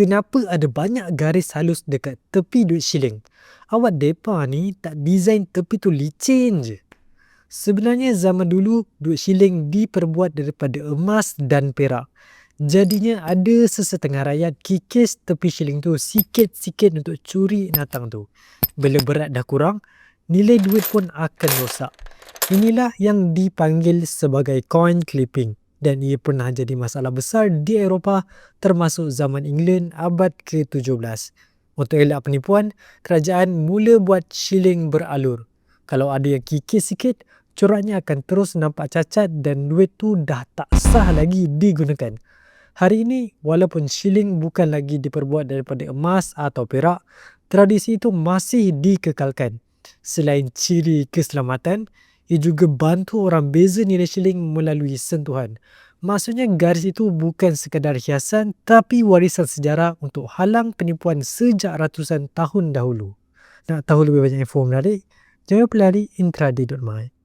kenapa ada banyak garis halus dekat tepi duit shilling? Awak depa ni tak design tepi tu licin je. Sebenarnya zaman dulu duit shilling diperbuat daripada emas dan perak. Jadinya ada sesetengah rakyat kikis tepi shilling tu sikit-sikit untuk curi natang tu. Bila berat dah kurang, nilai duit pun akan rosak. Inilah yang dipanggil sebagai coin clipping dan ia pernah jadi masalah besar di Eropah termasuk zaman England abad ke-17. Untuk elak penipuan, kerajaan mula buat shilling beralur. Kalau ada yang kikis sikit, coraknya akan terus nampak cacat dan duit tu dah tak sah lagi digunakan. Hari ini, walaupun shilling bukan lagi diperbuat daripada emas atau perak, tradisi itu masih dikekalkan. Selain ciri keselamatan, ia juga bantu orang beza nilai shilling melalui sentuhan. Maksudnya garis itu bukan sekadar hiasan tapi warisan sejarah untuk halang penipuan sejak ratusan tahun dahulu. Nak tahu lebih banyak info menarik? Jangan pelari intraday.my.